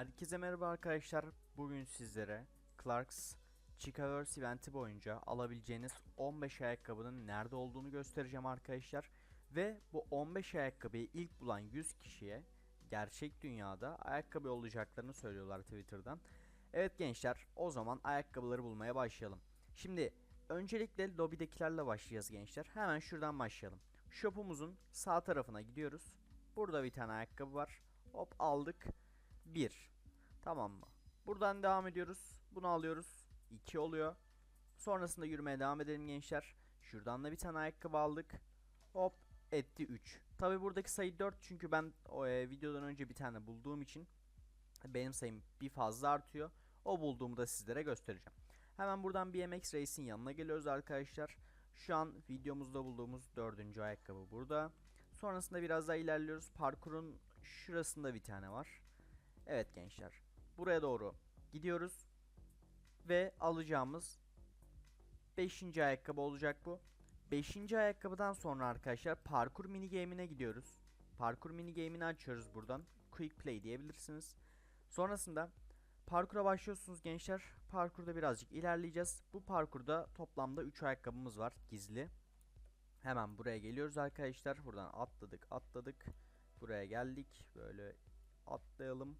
Herkese merhaba arkadaşlar. Bugün sizlere Clarks Chicaverse eventi boyunca alabileceğiniz 15 ayakkabının nerede olduğunu göstereceğim arkadaşlar. Ve bu 15 ayakkabıyı ilk bulan 100 kişiye gerçek dünyada ayakkabı olacaklarını söylüyorlar Twitter'dan. Evet gençler o zaman ayakkabıları bulmaya başlayalım. Şimdi öncelikle lobidekilerle başlayacağız gençler. Hemen şuradan başlayalım. Shop'umuzun sağ tarafına gidiyoruz. Burada bir tane ayakkabı var. Hop aldık. 1. Tamam mı? Buradan devam ediyoruz. Bunu alıyoruz. 2 oluyor. Sonrasında yürümeye devam edelim gençler. Şuradan da bir tane ayakkabı aldık. Hop etti 3. Tabi buradaki sayı 4 çünkü ben o, e, videodan önce bir tane bulduğum için benim sayım bir fazla artıyor. O bulduğumu da sizlere göstereceğim. Hemen buradan BMX Race'in yanına geliyoruz arkadaşlar. Şu an videomuzda bulduğumuz dördüncü ayakkabı burada. Sonrasında biraz daha ilerliyoruz. Parkurun şurasında bir tane var. Evet gençler. Buraya doğru gidiyoruz. Ve alacağımız 5. ayakkabı olacak bu. 5. ayakkabıdan sonra arkadaşlar parkur mini game'ine gidiyoruz. Parkur mini game'ini açıyoruz buradan. Quick play diyebilirsiniz. Sonrasında parkura başlıyorsunuz gençler. Parkurda birazcık ilerleyeceğiz. Bu parkurda toplamda 3 ayakkabımız var gizli. Hemen buraya geliyoruz arkadaşlar. Buradan atladık atladık. Buraya geldik. Böyle atlayalım.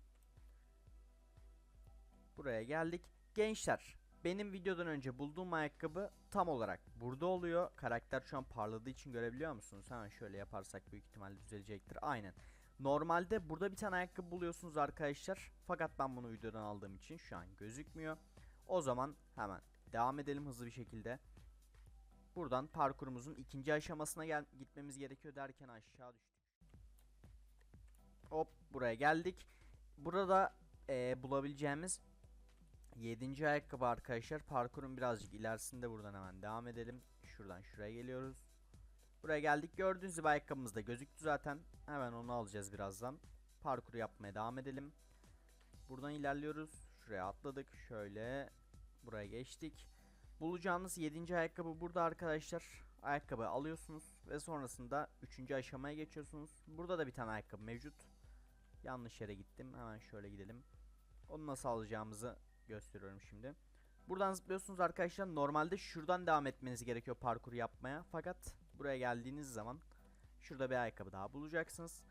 Buraya geldik. Gençler benim videodan önce bulduğum ayakkabı tam olarak burada oluyor. Karakter şu an parladığı için görebiliyor musunuz? Hemen şöyle yaparsak büyük ihtimalle düzelecektir. Aynen. Normalde burada bir tane ayakkabı buluyorsunuz arkadaşlar. Fakat ben bunu videodan aldığım için şu an gözükmüyor. O zaman hemen devam edelim hızlı bir şekilde. Buradan parkurumuzun ikinci aşamasına gel gitmemiz gerekiyor derken aşağı düştük. Hop buraya geldik. Burada eee, bulabileceğimiz 7. ayakkabı arkadaşlar. Parkurun birazcık ilerisinde buradan hemen devam edelim. Şuradan şuraya geliyoruz. Buraya geldik. Gördüğünüz gibi ayakkabımız da gözüktü zaten. Hemen onu alacağız birazdan. Parkuru yapmaya devam edelim. Buradan ilerliyoruz. Şuraya atladık. Şöyle buraya geçtik. Bulacağınız 7. ayakkabı burada arkadaşlar. Ayakkabı alıyorsunuz ve sonrasında 3. aşamaya geçiyorsunuz. Burada da bir tane ayakkabı mevcut. Yanlış yere gittim. Hemen şöyle gidelim. Onu nasıl alacağımızı gösteriyorum şimdi. Buradan zıplıyorsunuz arkadaşlar. Normalde şuradan devam etmeniz gerekiyor parkur yapmaya. Fakat buraya geldiğiniz zaman şurada bir ayakkabı daha bulacaksınız.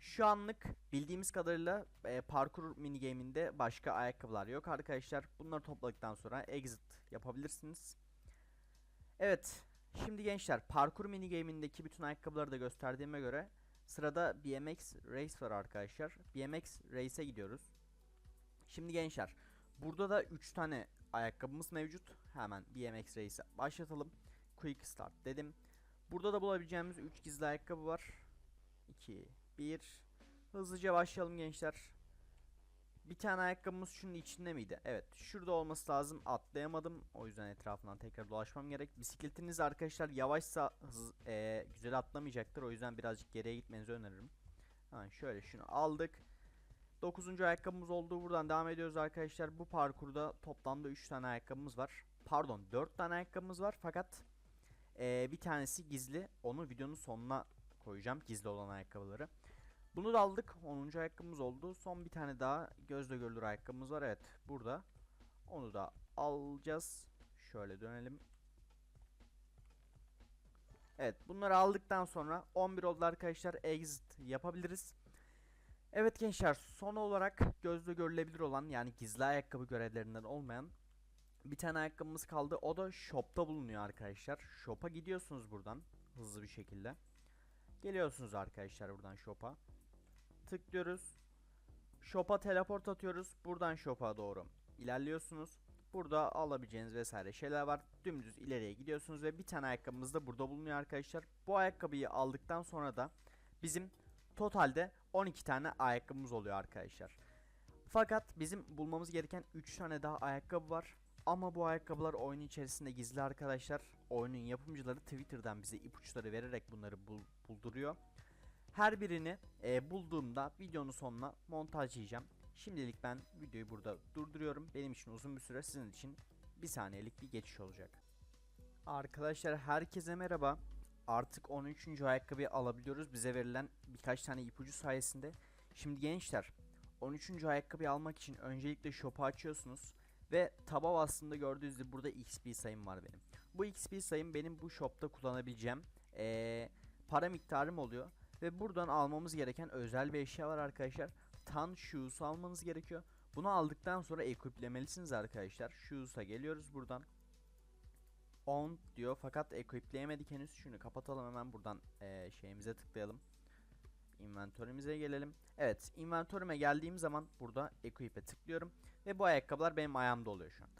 Şu anlık bildiğimiz kadarıyla e, parkur minigame'inde başka ayakkabılar yok arkadaşlar. Bunları topladıktan sonra exit yapabilirsiniz. Evet. Şimdi gençler parkur minigame'indeki bütün ayakkabıları da gösterdiğime göre sırada BMX Race var arkadaşlar. BMX Race'e gidiyoruz. Şimdi gençler burada da 3 tane ayakkabımız mevcut. Hemen BMX Race'e başlatalım. Quick Start dedim. Burada da bulabileceğimiz 3 gizli ayakkabı var. 2, 1. Hızlıca başlayalım gençler. Bir tane ayakkabımız şunun içinde miydi? Evet. Şurada olması lazım. Atlayamadım. O yüzden etrafından tekrar dolaşmam gerek. Bisikletiniz arkadaşlar yavaşsa hız, eee, güzel atlamayacaktır. O yüzden birazcık geriye gitmenizi öneririm. Ha, şöyle şunu aldık. 9. ayakkabımız olduğu buradan devam ediyoruz arkadaşlar. Bu parkurda toplamda 3 tane ayakkabımız var. Pardon 4 tane ayakkabımız var fakat eee, bir tanesi gizli. Onu videonun sonuna koyacağım gizli olan ayakkabıları. Bunu da aldık. 10. ayakkabımız oldu. Son bir tane daha gözle görülür ayakkabımız var. Evet burada. Onu da alacağız. Şöyle dönelim. Evet bunları aldıktan sonra 11 oldu arkadaşlar. Exit yapabiliriz. Evet gençler son olarak gözle görülebilir olan yani gizli ayakkabı görevlerinden olmayan bir tane ayakkabımız kaldı. O da shop'ta bulunuyor arkadaşlar. Shop'a gidiyorsunuz buradan hızlı bir şekilde. Geliyorsunuz arkadaşlar buradan shop'a. Tıklıyoruz. Shop'a teleport atıyoruz. Buradan shop'a doğru ilerliyorsunuz. Burada alabileceğiniz vesaire şeyler var. Dümdüz ileriye gidiyorsunuz ve bir tane ayakkabımız da burada bulunuyor arkadaşlar. Bu ayakkabıyı aldıktan sonra da bizim totalde 12 tane ayakkabımız oluyor arkadaşlar. Fakat bizim bulmamız gereken 3 tane daha ayakkabı var. Ama bu ayakkabılar oyunun içerisinde gizli arkadaşlar. Oyunun yapımcıları Twitter'dan bize ipuçları vererek bunları bul- bulduruyor. Her birini e, bulduğumda videonun sonuna montajlayacağım. Şimdilik ben videoyu burada durduruyorum. Benim için uzun bir süre sizin için bir saniyelik bir geçiş olacak. Arkadaşlar herkese merhaba. Artık 13. ayakkabıyı alabiliyoruz bize verilen birkaç tane ipucu sayesinde. Şimdi gençler 13. ayakkabıyı almak için öncelikle shop'u açıyorsunuz ve taba bastığında gördüğünüz gibi burada XP sayım var benim. Bu XP sayım benim bu shop'ta kullanabileceğim eee, para miktarım oluyor ve buradan almamız gereken özel bir eşya var arkadaşlar. Tan shoes almanız gerekiyor. Bunu aldıktan sonra equiplemelisiniz arkadaşlar. Shoes'a geliyoruz buradan. On diyor fakat equipleyemedik henüz. Şunu kapatalım hemen buradan eee, şeyimize tıklayalım. Inventörümüze gelelim. Evet, inventörüme geldiğim zaman burada equip'e tıklıyorum ve bu ayakkabılar benim ayağımda oluyor şu an.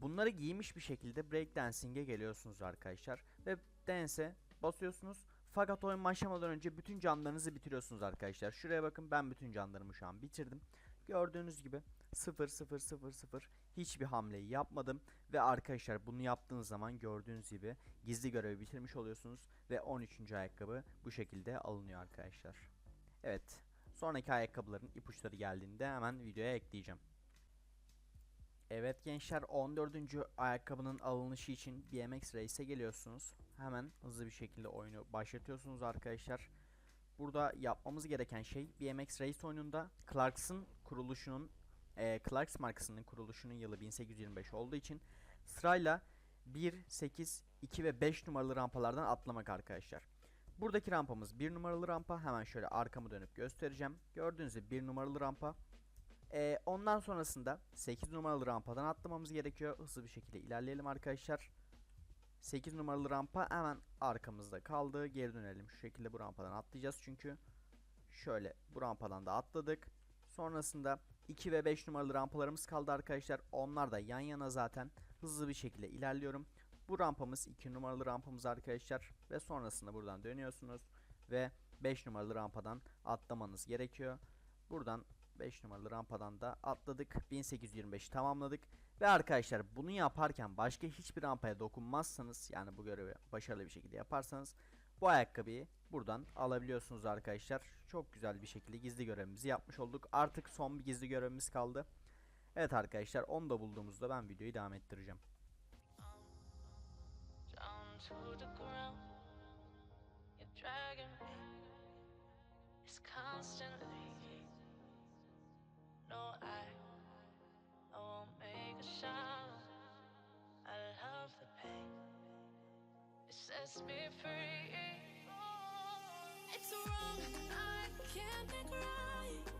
Bunları giymiş bir şekilde breakdancing'e geliyorsunuz arkadaşlar ve dance'e basıyorsunuz. Fakat oyun başlamadan önce bütün canlarınızı bitiriyorsunuz arkadaşlar. Şuraya bakın ben bütün canlarımı şu an bitirdim. Gördüğünüz gibi 0 0 0 0 hiçbir hamleyi yapmadım ve arkadaşlar bunu yaptığınız zaman gördüğünüz gibi gizli görevi bitirmiş oluyorsunuz ve 13. ayakkabı bu şekilde alınıyor arkadaşlar. Evet. Sonraki ayakkabıların ipuçları geldiğinde hemen videoya ekleyeceğim. Evet gençler 14. ayakkabının alınışı için BMX Race'e geliyorsunuz. Hemen hızlı bir şekilde oyunu başlatıyorsunuz arkadaşlar. Burada yapmamız gereken şey BMX Race oyununda Clarks'ın kuruluşunun eee Clarks markasının kuruluşunun yılı 1825 olduğu için sırayla 1, 8, 2 ve 5 numaralı rampalardan atlamak arkadaşlar. Buradaki rampamız 1 numaralı rampa. Hemen şöyle arkamı dönüp göstereceğim. Gördüğünüz gibi 1 numaralı rampa. Ee, ondan sonrasında 8 numaralı rampadan atlamamız gerekiyor. Hızlı bir şekilde ilerleyelim arkadaşlar. 8 numaralı rampa hemen arkamızda kaldı. Geri dönelim. Şu şekilde bu rampadan atlayacağız çünkü. Şöyle bu rampadan da atladık. Sonrasında 2 ve 5 numaralı rampalarımız kaldı arkadaşlar. Onlar da yan yana zaten. Hızlı bir şekilde ilerliyorum. Bu rampamız 2 numaralı rampamız arkadaşlar. Ve sonrasında buradan dönüyorsunuz. Ve 5 numaralı rampadan atlamanız gerekiyor. Buradan 5 numaralı rampadan da atladık. 1825 tamamladık. Ve arkadaşlar bunu yaparken başka hiçbir rampaya dokunmazsanız yani bu görevi başarılı bir şekilde yaparsanız bu ayakkabıyı buradan alabiliyorsunuz arkadaşlar. Çok güzel bir şekilde gizli görevimizi yapmış olduk. Artık son bir gizli görevimiz kaldı. Evet arkadaşlar onu da bulduğumuzda ben videoyu devam ettireceğim. It's constantly. Me free. It's wrong, I can't make right.